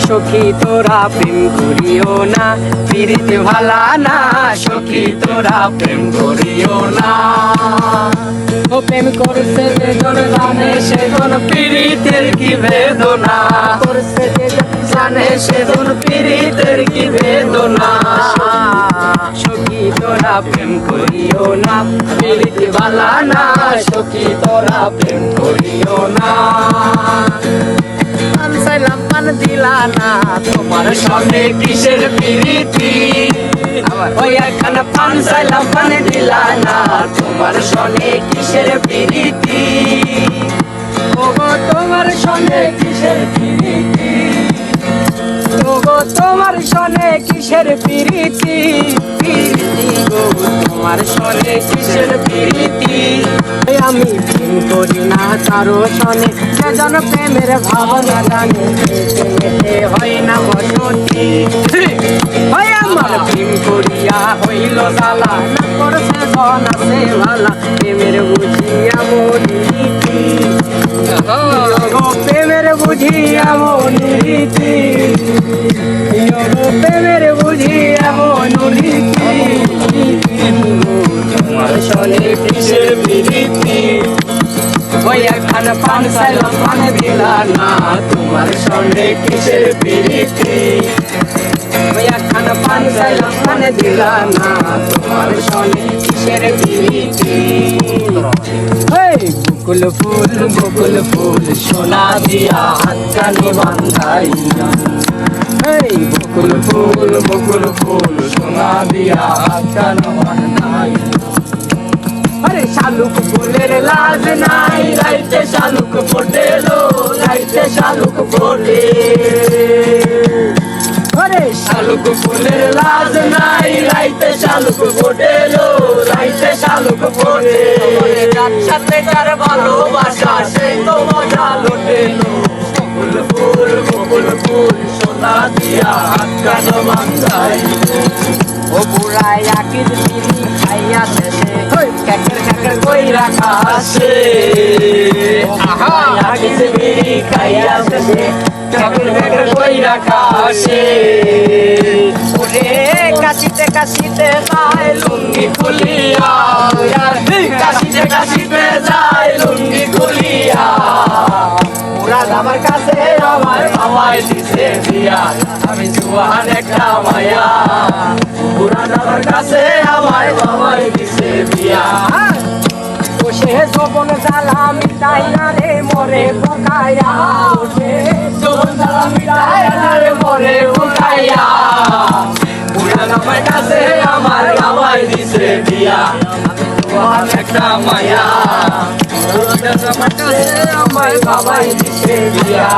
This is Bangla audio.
সখী, তোরা প্রেম করিও না। পিরিতে ভালা না, সখী, তোরা প্রেম করিও না। ও প্রেম করছে যে জন জানে, সে জন পীড়িতের কি বেদনা। করছে যেজন জানে, সে জন পীড়িতের কি বেদনা। সখী, তোরা প্রেম করিও না। পীড়িতে ভালা না, সখী, তোরা প্রেম করিও না। না, তোমার সঙ্গে কিসের প্রীতি? ওই তোমার সঙ্গে কিসের প্রীতি? ওগো, তোমার সঙ্গে কিসের প্রীতি? তোমার সনে কিসের প্রীতি? সনে কিসের প্রীতি? আমি প্রেম করি না কারও সনে। সেজন প্রেমের ভাবনা জানে। হয় না বসতি প্রেম করিয়া হইল জ্বালা। না করছে জন আছে ভালা প্রেমের বুঝিয়া মরিতি প্রেমের বুঝিয়া মরিতি প্রেমের ওই একখান পান চাইলাম পান দিলা না তোমার সনে কিসের প্রীতি? ওই একখান পান চাইলাম পান দিলা না তোমার বকুল ফুল বকুল ফুল, সোনা দিয়া হাত বান্ধাইয়া। এই ফুল, বকুল ফুল, সোনা দিয়া হাত লাজ নাই রাইতে শালুক ফোটেলো রাইতে শালুক ফোটে। আরে শালুক ফুলের লাজ নাই রাইতে শালুক ফোটেলো রাইতে শালুক ফোটে। সাথে তার ভালোবাসা সেই তো মজা লোটেলো বকুল ফুল বকুল ফুল সোনা দিয়া হাত কানো মান্দাই ও বুড়াই আকির বিড়ি আসে বিড়ি খাইয়া শেষে ওরে কাশিতে কাশিতে যায় লুঙ্গি খুলিয়া। কাশিতে কাশিতে যায় লুঙ্গি খুলিয়া। মুরাদ আমার কাছে আমার মামাই দিছে বিয়া আমি জুয়ান একটা মায়া। মুরাদ আমার কাছে আমার মামাই দিছে যবন জ্বালা মিটাই না রে, মরে পকায়া যবন জ্বালা মিটাই না রে, মরে পকায়া আমার কাছে আমার মামাই দিছে বিয়া। একটা মায়া। আমার মামাই দিছে বিয়া।